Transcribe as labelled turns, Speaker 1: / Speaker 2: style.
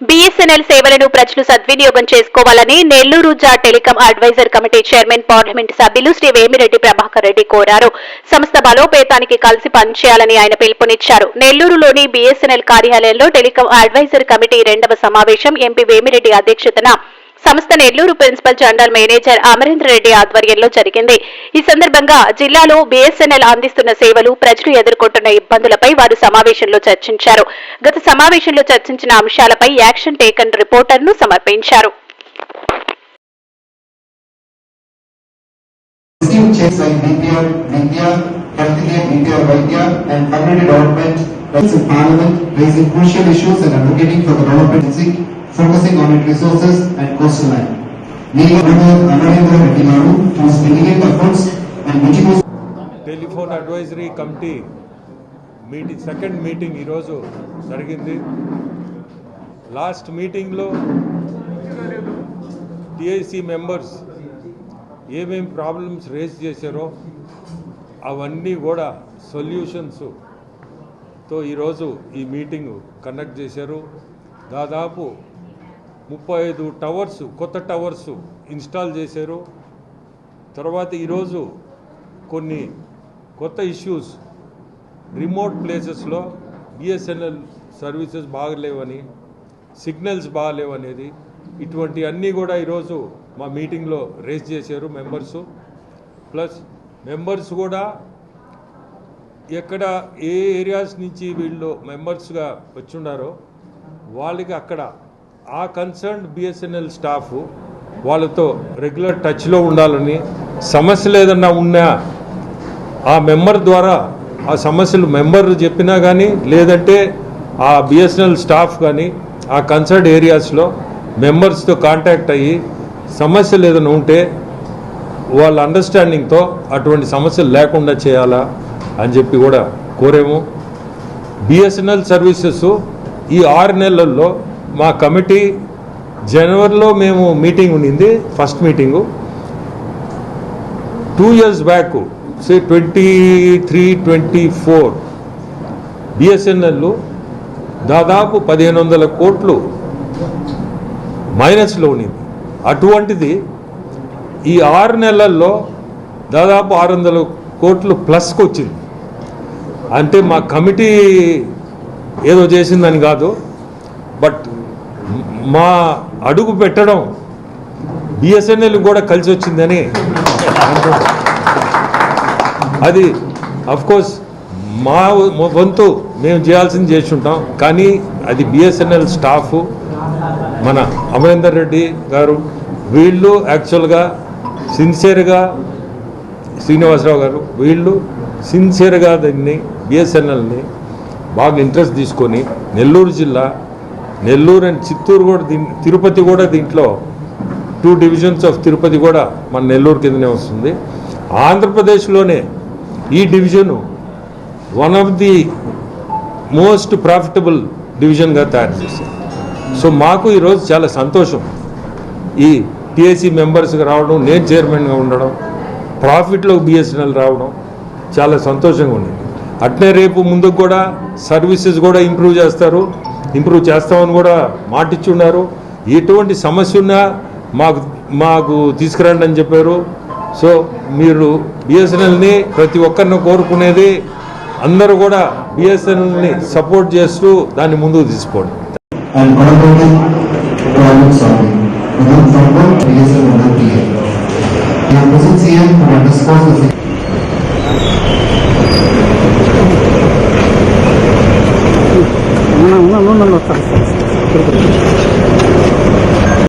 Speaker 1: BSNL సేవలను ప్రజలు సద్వినియోగం చేసుకోవాలని నెల్లూరు జా telecom advisor committee chairman parliament సభ్యులు శ్రీ వేమిరెడ్డి ప్రభాకర్ రెడ్డి కోరారు. సంస్థ బలోపేతానికి కలిసి పనిచేయాలని ఆయన పిలుపునిచ్చారు. నెల్లూరులోని బీఎస్ఎన్ఎల్ కార్యాలయంలో టెలికాం అడ్వైజర్ కమిటీ రెండవ సమావేశం ఎంపీ వేమిరెడ్డి అధ్యక్షతన సంస్థ Nellore principal general manager Amarendra Reddy ఆధ్వర్యంలో జరిగింది. ఈ సందర్భంగా జిల్లాలో బీఎస్ఎన్ఎల్ అందిస్తున్న సేవలు ప్రజలు ఎదుర్కొంటున్న ఇబ్బందులపై వారు సమావేశంలో చర్చించారు. గత సమావేశంలో చర్చించిన అంశాలపై యాక్షన్ టేకన్ రిపోర్టర్ను సమర్పించారు.
Speaker 2: విద్య వైద్య and community development Healthcare, in parliament, raising crucial issues and advocating for the development of Sikh, focusing on its resources and coastline.
Speaker 3: Telephone advisory committee meeting second meeting ఈరోజు జరిగింది లాస్ట్ మీటింగ్లో TIC members ఏమేమి problems raise చేశారో అవన్నీ కూడా solutions తో ఈరోజు ఈ మీటింగ్ కండక్ట్ చేశారు. దాదాపు ముప్పై ఐదు టవర్స్ కొత్త టవర్స్ ఇన్స్టాల్ చేశారు. తర్వాత ఈరోజు కొన్ని కొత్త ఇష్యూస్ రిమోట్ ప్లేసెస్లో బిఎస్ఎన్ఎల్ సర్వీసెస్ బాగలేవని సిగ్నల్స్ బాగలేవనేది ఇటువంటి అన్నీ కూడా ఈరోజు మా మీటింగ్లో రేస్ చేశారు మెంబర్సు ప్లస్ మెంబర్స్ కూడా ఎక్కడ ఏ ఏరియాస్ నుంచి వీళ్ళు మెంబర్స్గా వచ్చిండారో వాళ్ళకి అక్కడ ఆ కన్సర్న్ బిఎస్ఎన్ఎల్ స్టాఫ్ వాళ్ళతో రెగ్యులర్ టచ్లో ఉండాలని సమస్యలు ఏదన్నా ఉన్నా ఆ మెంబర్ ద్వారా ఆ సమస్యలు మెంబర్ చెప్పినా కానీ లేదంటే ఆ బిఎస్ఎన్ఎల్ స్టాఫ్ కానీ ఆ కన్సర్న్ ఏరియాస్లో మెంబర్స్తో కాంటాక్ట్ అయ్యి సమస్యలు ఏదైనా ఉంటే వాళ్ళ అండర్స్టాండింగ్తో అటువంటి సమస్యలు లేకుండా చేయాలా? అని చెప్పి కూడా కోరేము. బిఎస్ఎన్ఎల్ సర్వీసెస్ ఈ ఆరు నెలల్లో మా కమిటీ జనవరిలో మేము మీటింగ్ ఉండింది first meeting two years back say twenty three twenty four BSNL దాదాపు పదిహేను వందల కోట్లు మైనస్లో ఉన్నింది. అటువంటిది ఈ ఆరు నెలల్లో దాదాపు ఆరు వందల కోట్లు ప్లస్కి వచ్చింది అంటే మా కమిటీ ఏదో చేసిందని కాదు బట్ మా అడుగు పెట్టడం బిఎస్ఎన్ఎల్ కూడా కలిసి వచ్చిందని అది కోర్స్ మా వంతు మేము చేయాల్సింది చేసి ఉంటాం కానీ అది బిఎస్ఎన్ఎల్ స్టాఫ్ మన అమరేందర్ రెడ్డి గారు వీళ్ళు యాక్చువల్గా సిన్సియర్గా శ్రీనివాసరావు గారు వీళ్ళు సిన్సియర్గా దాన్ని బిఎస్ఎన్ఎల్ని బాగా ఇంట్రెస్ట్ తీసుకొని నెల్లూరు జిల్లా నెల్లూరు అండ్ చిత్తూరు కూడా దీని తిరుపతి కూడా దీంట్లో టూ డివిజన్స్ ఆఫ్ తిరుపతి కూడా మన నెల్లూరు కిందనే వస్తుంది. ఆంధ్రప్రదేశ్లోనే ఈ division one of the most profitable డివిజన్గా తయారు చేశారు సో మాకు ఈరోజు చాలా సంతోషం. ఈ టీఏసీ మెంబర్స్గా రావడం నేను చైర్మన్గా ఉండడం ప్రాఫిట్లో బిఎస్ఎన్ఎల్ రావడం చాలా సంతోషంగా ఉంది అట్నే రేపు ముందుకు కూడా సర్వీసెస్ కూడా ఇంప్రూవ్ చేస్తారు. ఇంప్రూవ్ చేస్తామని కూడా మాటిచ్చి ఉన్నారు ఎటువంటి సమస్య ఉన్నా మాకు మాకు తీసుకురండి అని చెప్పారు. సో మీరు బిఎస్ఎన్ఎల్ని ప్రతి ఒక్కరిని కోరుకునేది అందరూ కూడా బిఎస్ఎన్ఎల్ని సపోర్ట్ చేస్తూ దాన్ని ముందుకు తీసుకోండి.
Speaker 2: And